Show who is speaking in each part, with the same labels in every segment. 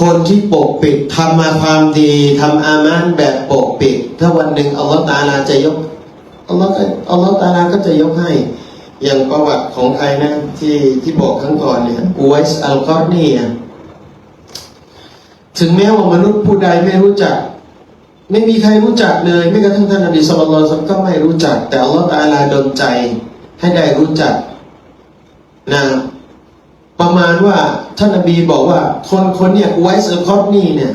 Speaker 1: คนที่ปกปิดทำมาความดีทำอามานแบบปกปิด ถ้าวันหนึ่งอัลลอฮฺตาลาจะยกอัลลอฮฺอัลลอฮฺตาลาก็จะยกให้ อย่างประวัติของใครนะที่ที่บอกครั้งก่อนเนี่ยอุไวส์อัลกอรนีอะถึงแม้ว่ามนุษย์ผู้ใดไม่รู้จัก ไม่มีใครรู้จักเลยไม่กระทั่งท่านนบีสุลต่านก็ไม่รู้จัก แต่อัลลอฮฺตาลาดลใจให้ได้รู้จักนะ ประมาณว่าท่านนบีบอกว่า คนคนเนี่ยอุไวส์อัลกอรนีเนี่ย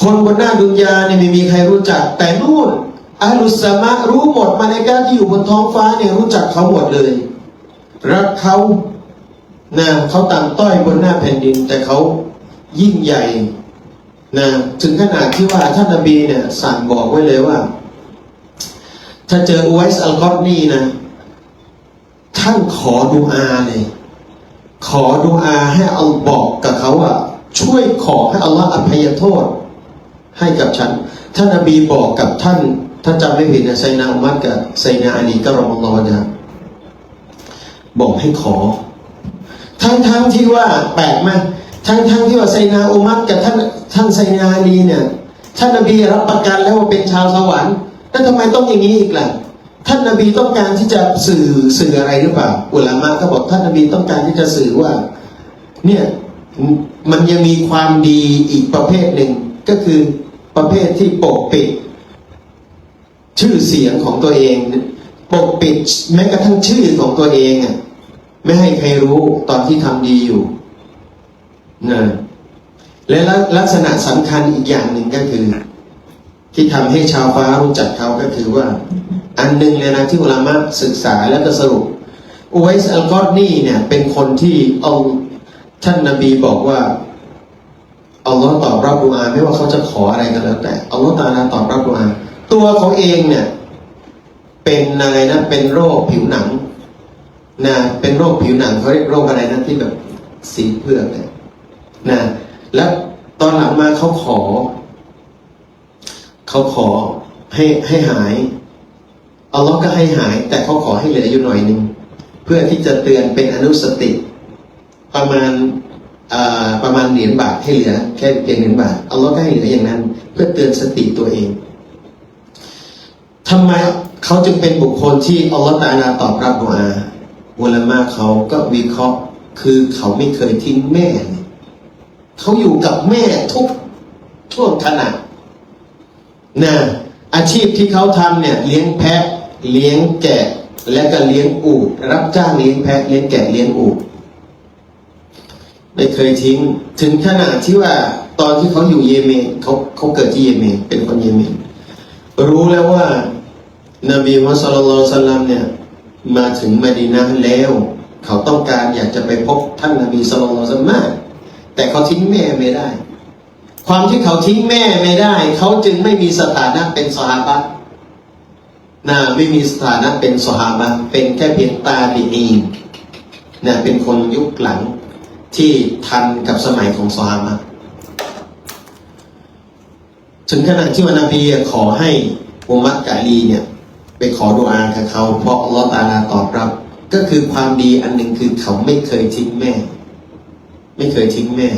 Speaker 1: คนบนหน้าดุนยาเนี่ยไม่มีใครรู้จัก แต่นู่นอาลุสมะรู้หมดมาในกาที่อยู่บนท้องฟ้าเนี่ยรู้จักเขาหมดเลย รักเขานะเขาต่ำต้อยบนหน้าแผ่นดิน แต่เขายิ่งใหญ่นะถึงขนาดที่ว่าท่านนบีเนี่ยสั่งบอกไว้เลยว่า ถ้าเจออุไวส์อัลกอรนีนะ ท่านขอดุอาเลยขอดุอาให้เอัลบอกกับเขาว่าช่วยขอให้อัลลอฮ์อภัยโทษ ให้กับฉัน ท่านนบีบอกกับท่านถ้านจำไม่ผิดนะไซนาอุมัดกับไซนาอาลีก็รอมอัลอนะบอกให้ขอ ทั้งทั้งที่ว่าแปลกไหมทั้งทั้งที่ว่าไซนาอุมัดกับท่านท่านไซนาอาลีเนี่ยท่านนบีรับประกันแล้วว่าเป็นชาวสวรรค์แล้วทำไมต้องอย่างนี้อีกล่ะ ท่านนบีต้องการที่จะสื่อสื่ออะไรหรือเปล่าอุลามะก็บอกท่านนบีต้องการที่จะสื่อว่า เนี่ยมันยังมีความดีอีกประเภทหนึ่งก็คือประเภทที่ปกปิด ชื่อเสียงของตัวเอง ปกปิดแม้กระทั่งชื่อของตัวเองอะไม่ให้ใครรู้ตอนที่ทำดีอยู่นะและลักษณะสำคัญอีกอย่างหนึ่งก็คือ ที่ทำให้ชาวฟ้ารู้จักเขาก็คือว่า อันหนึ่งเลยนะที่อุลามะศึกษาแล้วก็สรุปอุไวส์อัลกอรนี่เนี่ยเป็นคนที่เอาท่านนาบีบอกว่าอัลลอฮ์ตอบรับดุอาไม่ว่าเขาจะขออะไรก็แล้วแต่อัลลอฮ์ตาลาตอบรับดุอาตัวเขาเองเนี่ยเป็นอะไรนะเป็นโรคผิวหนังนะเป็นโรคผิวหนังเขาเรียกโรคอะไรนะที่แบบสีเผือกเนี่ยนะแล้วตอนหลังมาเขาขอ เขาขอให้ให้หาย อัลลอฮ์ก็ให้หาย แต่เขาขอให้เหลืออยู่หน่อยหนึ่งเพื่อที่จะเตือนเป็นอนุสติ ประมาณประมาณเหรียญบาทให้เหลือแค่เพียงเหรียญบาทอัลลอฮ์ก็ให้เหลืออย่างนั้น เพื่อเตือนสติตัวเองทำไมเขาจึงเป็นบุคคลที่อัลลอฮ์ตาลาตอบรับดุอาอุลามะเขาก็วิเคราะห์คือเขาไม่เคยทิ้งแม่เลยเขาอยู่กับแม่ทุกช่วงขณะนะอาชีพที่เขาทำเนี่ยเลี้ยงแพะ เลี้ยงแกะและก็เลี้ยงอูฐรับจ้างเลี้ยงแพะเลี้ยงแกะเลี้ยงอูฐไม่เคยทิ้ง ถึงขนาดที่ว่าตอนที่เขาอยู่เยเมนเขาเขาเกิดที่เยเมนเป็นคนเยเมนรู้แล้วว่านบีมุสลลัลลสัลลัมเนี่ยมาถึงมดีนะห์แล้ว เขาต้องการอยากจะไปพบท่านนบีสุลต่านสัลลัมมากแต่เขาทิ้งแม่ไม่ได้ ความที่เขาทิ้งแม่ไม่ได้ เขาจึงไม่มีสถานะเป็นสหาบะ นะไม่มีสถานะเป็นสหาบะเป็นแค่เพียงตาบีอีนะเป็นคนยุคหลังที่ทันกับสมัยของสหาบะถึงขนาดที่วานาบีขอให้อุมัดกาลีเนี่ยไปขอดุอากับเขา เพราะอัลลอฮฺตาลาตอบรับ ก็คือความดีอันหนึ่งคือเขาไม่เคยทิ้งแม่ ไม่เคยทิ้งแม่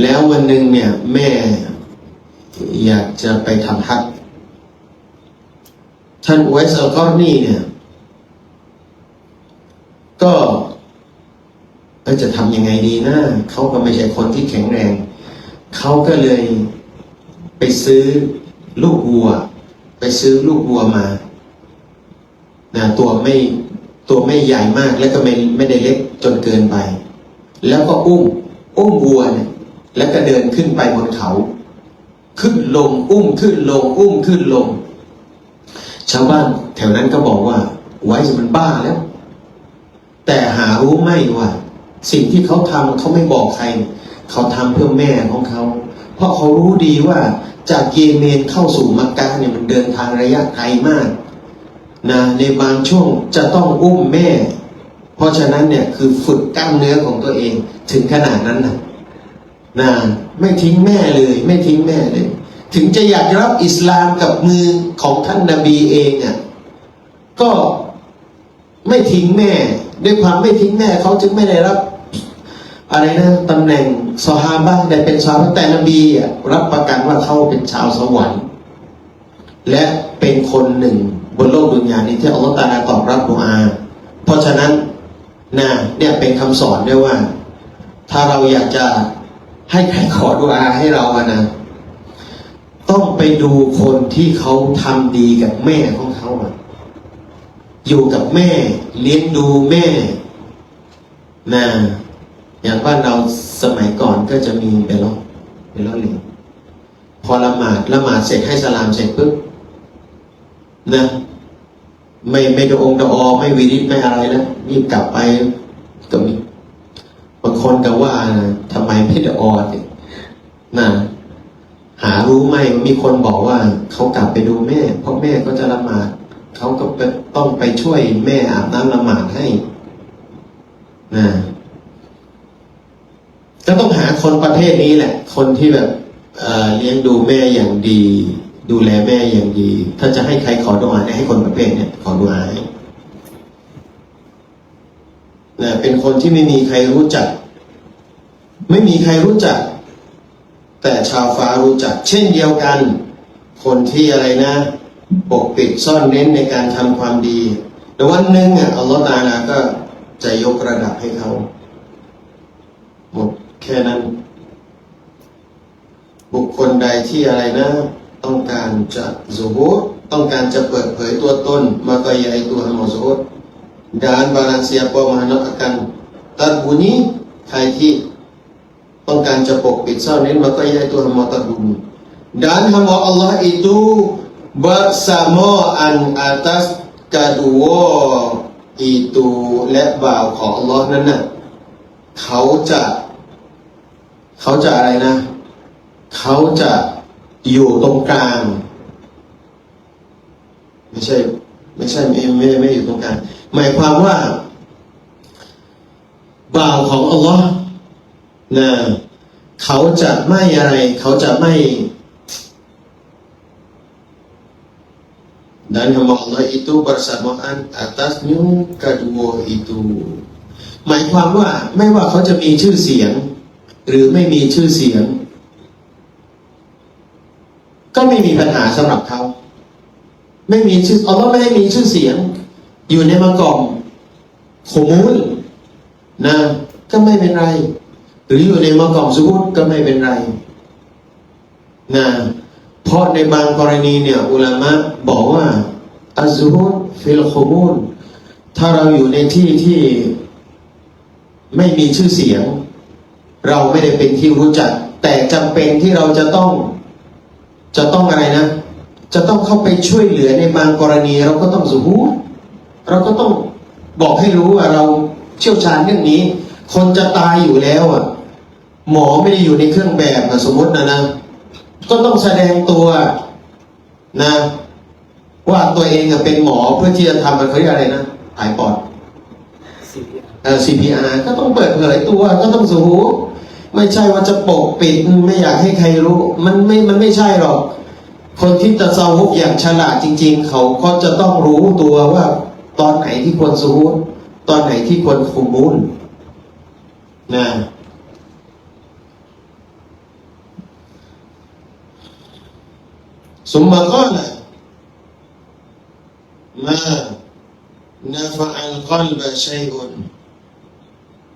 Speaker 1: แล้ววันหนึ่งเนี่ยแม่อยากจะไปทำฮัจ ท่านอุไวส์อัลกอรนี่เนี่ย ก็จะทำยังไงดีนะเขาก็ไม่ใช่คนที่แข็งแรง เขาก็เลยไปซื้อลูกวัว ไปซื้อลูกวัวมานะตัวไม่ตัวไม่ใหญ่มากแล้วก็ไม่ไม่ได้เล็กจนเกินไป แล้วก็อุ้มอุ้มวัวเนี่ยแล้วก็เดินขึ้นไปบนเขา ขึ้นลง อุ้มขึ้นลง อุ้มขึ้นลง ชาวบ้านแถวนั้นก็บอกว่า ไว้มันบ้าแล้ว แต่หารู้ไหมว่า สิ่งที่เขาทำเขาไม่บอกใคร เขาทำเพื่อแม่ของเขา เพราะเขารู้ดีว่าจากเยเมนเข้าสู่มักกะเนี่ยมันเดินทางระยะไกลมากนะในบางช่วงจะต้องอุ้มแม่ เพราะฉะนั้นเนี่ยคือฝึกกล้ามเนื้อของตัวเองถึงขนาดนั้นนะนะไม่ทิ้งแม่เลย ไม่ทิ้งแม่เลย ถึงจะอยากรับอิสลามกับมือของท่านนาบีเองอะก็ไม่ทิ้งแม่ ด้วยความไม่ทิ้งแม่เขาจึงไม่ได้รับ อะไรนะตำแหน่งซอฮาบะห์ได้เป็นชาวแต่นบีอะรับประกันว่าเขาเป็นชาวสวรรค์ และเป็นคนหนึ่งบนโลกดุนยานี้ที่อัลลอฮฺตาลาตอบรับดุอา เพราะฉะนั้นนะเนี่ยเป็นคำสอนด้วยว่า ถ้าเราอยากจะให้ใครขอดุอาให้เราอะนะ ต้องไปดูคนที่เขาทำดีกับแม่ของเขาอะอยู่กับแม่เลี้ยงดูแม่นะอย่างบ้านเราสมัยก่อนก็จะมีไปล้อไปล้อเลียพอละหมาดละหมาดเสร็จให้สลามเสร็จปุ๊บนะไม่ไม่ดองดออไม่วิริไม่อะไรแล้วรีบกลับไปก็มีบางคนก็ว่านะทำไมไม่ดออสินะ หารู้ไหมว่ามีคนบอกว่าเขากลับไปดูแม่ เพราะแม่ก็จะละหมาดเขาก็ต้องไปช่วยแม่อาบน้ำละหมาดให้นะก็ต้องหาคนประเภทนี้แหละ คนที่แบบเเลี้ยงดูแม่อย่างดี ดูแลแม่อย่างดี ถ้าจะให้ใครขอดุอาให้คนประเภทเนี่ยขอดุอาให้นะเป็นคนที่ไม่มีใครรู้จัก ไม่มีใครรู้จัก แต่ชาวฟ้ารู้จักเช่นเดียวกัน คนที่อะไรนะ ปกปิดซ่อนเน้นในการทำความดีแต่วันหนึ่งอะอัลลอฮฺตาลาก็จะยกระดับให้เขาหมดแค่นั้น บุคคลใดที่อะไรนะ ต้องการจะซูฮูดต้องการจะเปิดเผยตัวตน maka yaitu Muhammad zuhud dan barang siapa mengenalkan tarbuni ใครที่ ต้องการจะปกปิดซ่อนเร้น maka yaitu Muhammad tarbuni dan hamba Allah itu bersamaan atas kedua itu และบ่าวของ Allah นั้นน่ะเขาจะ เขาจะอะไรนะ เขาจะอยู่ตรงกลาง ไม่ใช่ ไม่ใช่ไม่ไม่ไม่อยู่ตรงกลาง หมายความว่า บ่าวของอัลลอฮ์ นะเขาจะไม่อะไร เขาจะไม่ dan hamba Allah itu bersamaan atasnya kedua itu หมายความว่าไม่ว่าเขาจะมีชื่อเสียง หรือไม่มีชื่อเสียง ก็ไม่มีปัญหาสำหรับเขา ไม่มีชื่ออัลลอฮ์ไม่ให้มีชื่อเสียง อยู่ในมากอมขมูลนะก็ไม่เป็นไร หรืออยู่ในมากอมซูดก็ไม่เป็นไรนะเพราะในบางกรณีเนี่ยอุลามะบอกว่าอัซูดฟิลขมูลถ้าเราอยู่ในที่ที่ไม่มีชื่อเสียง เราไม่ได้เป็นที่รู้จัก แต่จำเป็นที่เราจะต้องจะต้องอะไรนะ จะต้องเข้าไปช่วยเหลือในบางกรณี เราก็ต้องสูหูเราก็ต้องบอกให้รู้ว่าเราเชี่ยวชาญเรื่องนี้ คนจะตายอยู่แล้วอะ หมอไม่ได้อยู่ในเครื่องแบบนะสมมตินะนะ ก็ต้องแสดงตัวนะ ว่าตัวเองอะเป็นหมอเพื่อที่จะทำมันเขาเรียกอะไรนะถ่ายปอดเอ่อ CPR ก็ต้องเปิดเผยตัวก็ต้องสูไม่ใช่ว่าจะปกปิดไม่อยากให้ใครรู้ มันไม่มันไม่ใช่หรอก คนที่ตะซาวุกอย่างฉลาดจริง ๆ เขาก็จะต้องรู้ตัวว่า ตอนไหนที่ควรสูตอนไหนที่ควรคุมมุนนะ ثم قال ما نفع القلب شيء؟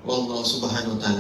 Speaker 1: والله سبحانه وتعالى